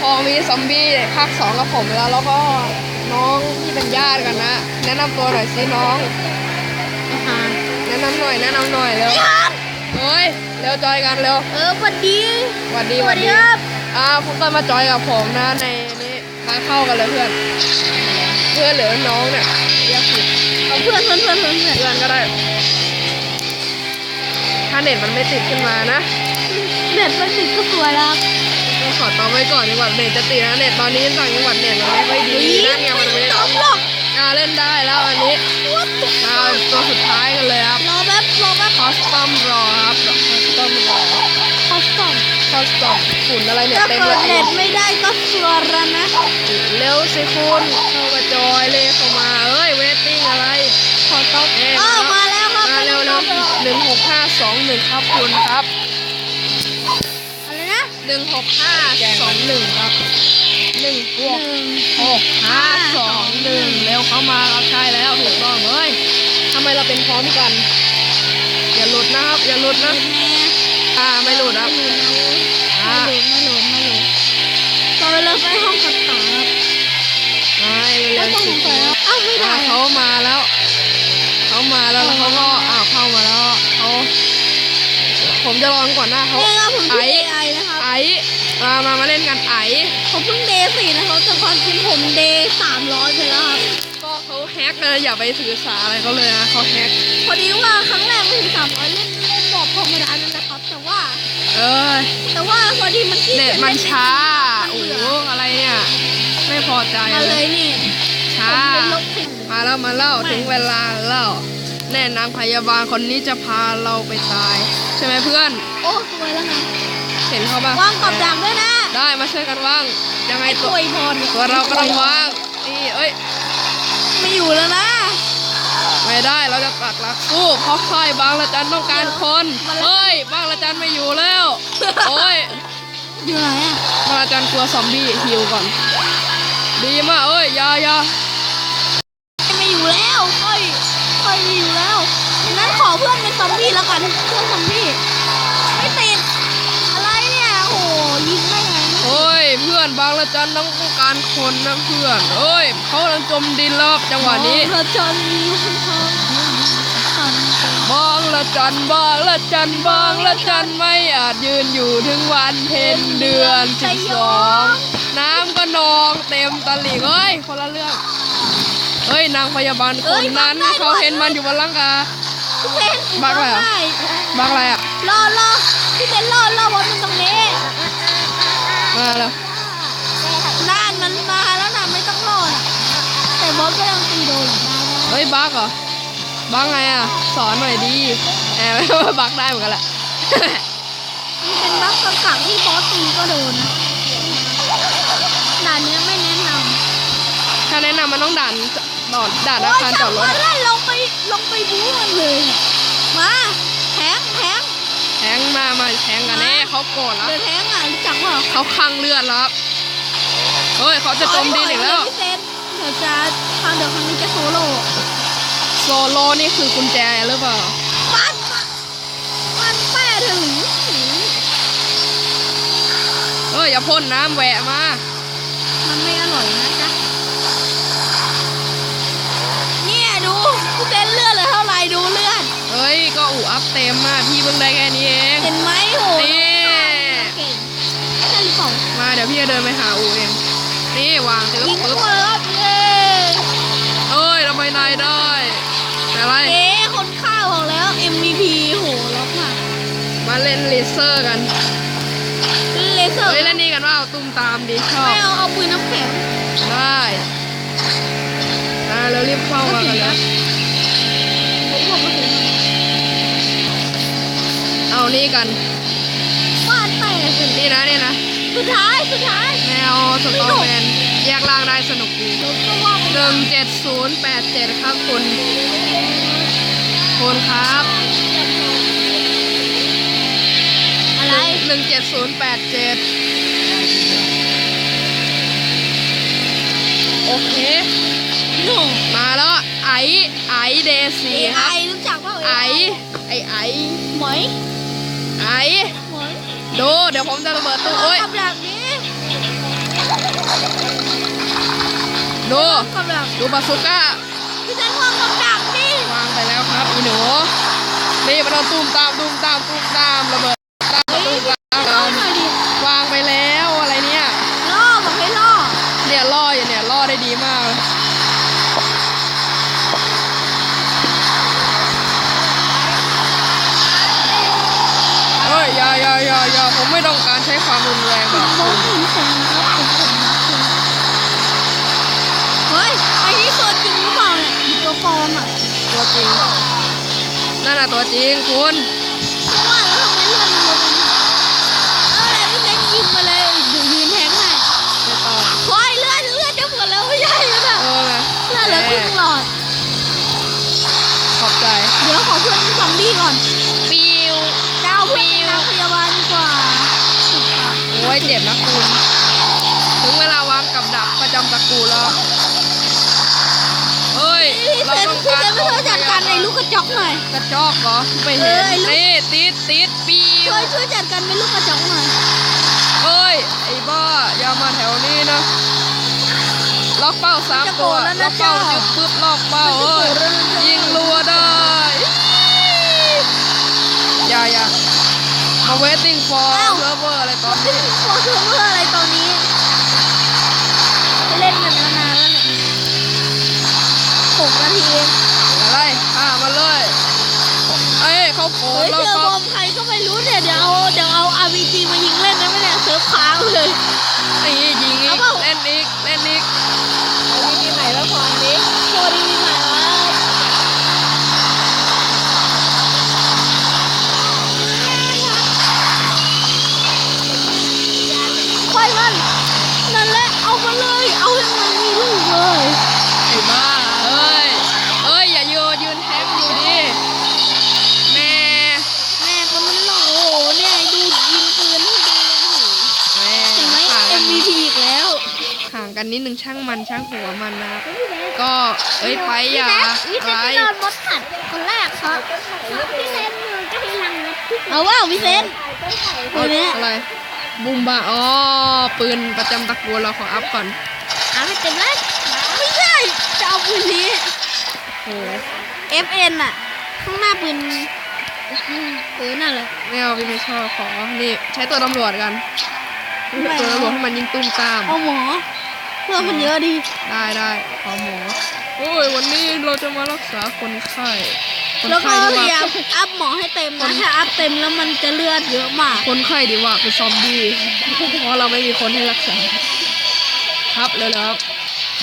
พอมีซอมบี้ภาคสองกับผมแล้ว แล้วก็น้องที่เป็นญาติกันนะ แนะนำตัวหน่อยสิน้องแนะนำหน่อยแนะนำหน่อยเร็วเฮ้ยเร็วจอยกันเร็วเออสวัสดีหวัดดีสหวัวัสดดีดีครับอ่าพวกกันมาจอยกับผมนะในนี้มาเข้ากันเลยเพื่อน เพื่อนหรือน้องเนี่ยเรียกผิดเอาเพื่อนเพื่อนเพื่อนเพื่อนเพื่อนเพื่อนก็ได้ถ้าเน็ตมันไม่ติดขึ้นมานะเน็ตไม่ติดก็สวยแล้วก็ ขอตอบไว้ก่อนจังหวัดเน็ตจะติดนะเน็ตตอนนี้ต่างจังหวัดเน็ตมันไม่ค่อยดีนั่นไงมันไม่ไม่ได้ต้องหรอกอ่าเล่นได้แล้วอันนี้วัดอ่าตัวสุดท้ายกันเลยครับรอแป๊บรอแป๊บคอสตอมรอครับคอสตอมรอคอสตอมคอสตอมฝุ่นอะไรเนี่ยถ้าเต็มเกิเลดเน็ยตไม่ได้ก็สวยแล้วนะเร็วสิคุณเข้ามาจอยเลยเข้ามาเอ้ยเวทติ้งอะไรขอต๊อกเอ๊ะอ้าวมาแล้วครับมาเร็วเร็วหนึ่งหกห้าสองหนึ่งครับคุณครับอะไรนะ หนึ่งหกห้าสองหนึ่งครับหนึ่งบวกหนึ่งหกห้าสองหนึ่งเร็วเข้ามาครับใช่แล้วถูกต้องเฮ้ยทำไมเราเป็นพร้อมกัน อย่าหลุดนะครับ อย่าหลุดนะแม่อ่าไม่หลุดครับไม่หลุดนะเว้ยอ่าไม่หลุดไม่หลุดไม่หลุดต่อไปเราไปห้องตัดต่อครับใช่แล้เร็ววต้องสิสงสัยว่าอ้าวไม่ได้อ่าเขามาแล้วเขามาแล้วแล้วเขาก็อ้าวเข้ามาแล้วเขาผมจะลองก่อนหน้าเขาเนี่ยครับผมชื่อไอ้ AI นะครับไอ้ มามามาเล่นกันไอ้ผมเพิ่งเดย์สี่นะครับแต่ความจริงผมเดย์สามร้อยไปแล้วครับก็เขาแฮกนะอย่าไปถือสาอะไรเขาเลยนะเขาแฮกพอดีว่าครั้งแรกไม่ถึงสามร้อยเล่นเล่นแบบธรรมดานั่นแหละครับแต่ว่า เออแต่ว่าพอดีมันขี้เน็ตกียจมันล่ช้ามันโอ้เบื่โหอะไรเนี่ยไม่พอใจมาเลยนี่ช้าผมเป็นลบสิบมาแล้วมาเล่าไม่ถึงเวลาแล้วแน่นางพยาบาลคนนี้จะพาเราไปตาย ใช่ไหมเพื่อน โอ้สวยแล้วนะ เห็นเขาปะวางกับดักด้วยนะ ได้มาช่วยกันว่าง ยังไงไอ้ตัตัววอีพรตัวเรากำลังว่าง นี่เอ้ย ไม่อยู่แล้วนะ ไม่ได้ เราจะปักหลักสู้เพราะค่ายบางละจันต้องการคนเฮ้ย บางละจันไม่อยู่แล้ว โอ้ยอยู่ไหนอะบางละจันกลัวซอมบี้ฮิวก่อน ดีมากเอ้ยอยาอยา ไม่อยู่แล้วค่อยค่อยไม่อยู่แล้วงั้นขอเพื่อนเป็นซอมบี้แล้วกันเพื่อนซอมบี้ไม่ติดอะไรเนี่ยโอ้โหยิงได้ไงนะ โอ้ยเพื่ อนบางละจันต้องการคนนะเพื่อนเอ้ยเขากำลังจมดินแล้วครับจังหวะนี้โอ้เราจนทองทองบางละจันบางละจันบางละจันไม่อาจยืนอยู่ถึงวันเพ็ญเดือนสิบสองน้ำก็นองเต็มตลิ่งเอ้ยคนละเรื่องเอ้ยนางพยาบาลคนนั้นเขาเห็นมันอยู่บนหลังคา พี่เซนบักอะไรเหรอได้บางอะไรอะรอรอพี่เซนรอรอบอลมันตรงนี้มาแล้ว นานมันมาแล้วนะไม่ต้องรอนะแต่บอสก็ยังตีโดนได้นะ เฮ้ยบักเหรอบักไงอะ สอนหน่อยดีแอบบักได้เหมือนกันแหละมันเป็นบักกักๆที่บอสตีก็โดนนะด่านเนี้ยไม่แนะนำถ้าแนะนำมันต้องด่านด่านด่านอาคารจอดรถโยอะจับมันได้ลงไปลงไปบู๊มันเลย มาแทงแทงแทงมามาแทงกันแน่เขาโกรธแล้วเดือแทงอะรู้จักเปล่าเขาคลังเลือดแล้วครับเฮ้ยเขาจะจมดินอีกแล้วพี่ เซนเดี๋ยวจะทางเดี๋ยวครั้งนี้จะโซโล่โซโลนี่คือกุญแจหรือเปล่าปัดมันแป้ถึงเฮ้ยอย่าพ่นน้ำแหวะมา มันไม่อร่อยนะจ๊ะ เนี่ยดูพี่เซนเลือดเลยเท่าไหร่ดูเลือดเฮ้ยก็อูอัพเต็มอะพี่เพิ่งได้แค่นี้เองเห็นไหมโหนี่เก่งใช่หรือเปล่ามาเดี๋ยวพี่จะเดินไปหาอูเองนี่วางตึ๊บยิงปึ๊บ อะไร เอ๊ะคนฆ่าบอกแล้ว MVP โหล็อกมากมาเล่นเลเซอร์กัน เลเซอร์เฮ้ยเล่นนี่กันว่าเอาตุ้มตามดีชอบ ไม่เอาเอาปืนน้ำแข็งได้อ่าแล้วรีบเข้ามากันนะผมบอกมาถึงเอานี่กัน ฟาดแตกเลยนี่นะนี่นะสุดท้ายสุดท้ายแนวสตอร์แมน แยกล่างได้สนุกดีรถก็ว่าหนึ่งเจ็ดศูนย์แปดเจ็ดครับคุณคุณครับอะไรหนึ่งเจ็ดศูนย์แปดเจ็ดโอเคโน่มาแล้วไอไอเดซีเอคไอรับรู้จักเปล่าไอไอไอหมอยไอหมอยดูเดี๋ยวผมจะระเบิดตู้โอ้ยกับดักนี้ ดูกำลังดูบาสุก้าพี่แซนวางกับดักดิวางไปแล้วครับอีหนูนี่มาโดนตูมตามตูมตามตูมตามระเบิดาลดีกว่าโอ้ยเจ็บนะคุณ ถึงเวลา การไอ้ลูกกระจอกหน่อย กระจอกเหรอไม่เห็นเอ้ยลูกนี่ติดติดปิวช่วยช่วยจัดการเป็นลูกกระจอกหน่อยเอ้ยไอ้บ้าอย่ามาแถวนี้นะล็อกเป้าสามตัวล็อกเป้าจุดปึ๊บล็อกเป้าเอ้ยยิงรัวได้อย่าอย่ามา waiting for server อะไรตอนนี้พอคือเมื่ออะไรตอนนี้เล่นกันมานานแล้วเนี่ยหกนาทีเองอะไร ฆ่ามาเลยเอ้ยเขาโผล่เฮ้ยแล้วเจอก็บอมใครก็ไม่รู้เนี่ยเดี๋ยวเอาเดี๋ยวเอา RPG มายิงเล่นนะไม่ได้เซิร์ฟค้างเลยตียิงอีเอากเปล่า เล่นอีกเล่นอีกเอาดีๆใหม่แล้วพอนี้โชว์ดีๆใหม่แล้วไฟมันนั่นแหละเอามาเลย เอาให้มันมีลูกเลย กันนิดนึงช่างมันช่างหัวมันนะ ก็เอ้ยไปอย่าพี่ไปเซนโดนมดกัดคนแรกครับพี่เซนมือก็ให้ลังนะเอาว่าพี่เซนตัวเนี้ยอะไรบุมบาอ๋อปืนประจำตระกูลเราขออัพก่อนเอาให้เต็มเลยไม่ใช่จะเอาปืนนี้โอ้ FN อะข้างหน้าปืนเออนั่นแหละไม่เอาพี่ไม่ชอบขอนี่ใช้ตัวตำรวจกันไม่เอาตัวตำรวจให้มันยิงตุ้มตามเอาหมอ เพื่อมันเยอะดีได้ได้ขอหมอโอ้ยวันนี้เราจะมารักษาคนไข้คนแล้วก็ไข้พดียายามว่า อัพหมอให้เต็มนะ ถ้าอัพเต็มแล้วมันจะเลือดเยอะมาก คนไข้ดีว่าคือซอมบี้ เพราะเราไม่มีคนให้รักษา ครับเลยครับ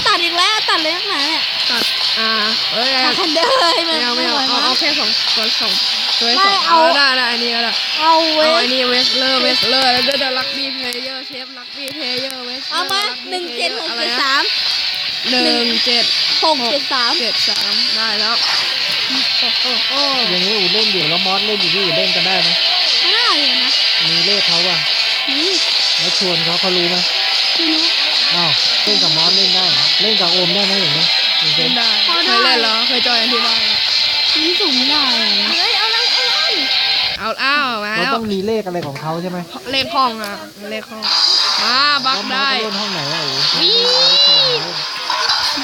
ตัดอีกแล้วตัดเลยนักหนาเนี่ยตัดอ่าเอ้ยตัดคันเดอร์เลยไม่เอาไม่เอาไหวเอามั้เอายแค่สองตัวสอง ตัวไม่สองเอาเอาได้ได้อันนี้ก็ได้เอาเว้เอายไอ้นี่เวสเลอร์เวสเลอร์แล้วเดี๋ยวลักบี้เพลเยอร์เชฟลักบี้เพลเยอร์เวสเอามาหนึ่งเจ็ดหกอะไรเจ็ดนะสามหนึ่งเจ็ดหกเจ็ดสามเจ็ดสามได้แล้วโอ้โอ้โอ้อย่างนี้อูเล่นอยู่แล้วมอสเล่นอยู่ที่อื่นเล่นกันได้ไหมไม่ได้เลยนะมีเลขเขาว่ะนี่แล้วชวนเขาเขารู้ไหมไม่รู้อ้าวเล่นกับมอสเล่นได้เหรอเล่นกับโอมได้ไหมอย่างนี้อย่างเล่นี้นได้พอเคได้ยเล่นเหรอเคยจอยกันที่บ้านมันสุ่มไม่ได้เลย เอาอ้าวมาเราแล้วต้องมีเลขอะไรของเขาใช่ไหมเลขห้องอะเลขห้องมาบักแล้วมอสได้เขาเล่นห้องไหนอะอูวิ่ง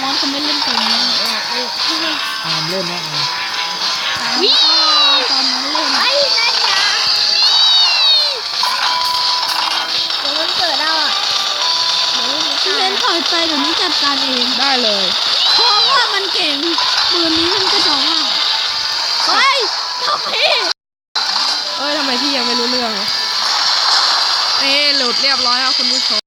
มอนเขาไม่เล่นเกมนะตามเล่นนะอะวิ่ง ตอนนั้นเล่นไอ้นาจ๋าเดี๋ยวมันเกิดเอาอะเล่นถอยไปเดี๋ยวนี้จัดการเองได้เลยเพราะว่ามันเก่งปืนนี้มันกระจอกมากเฮ้ยทำพี่เอ้ยทำไม เรียบร้อยแล้วคุณผู้ชม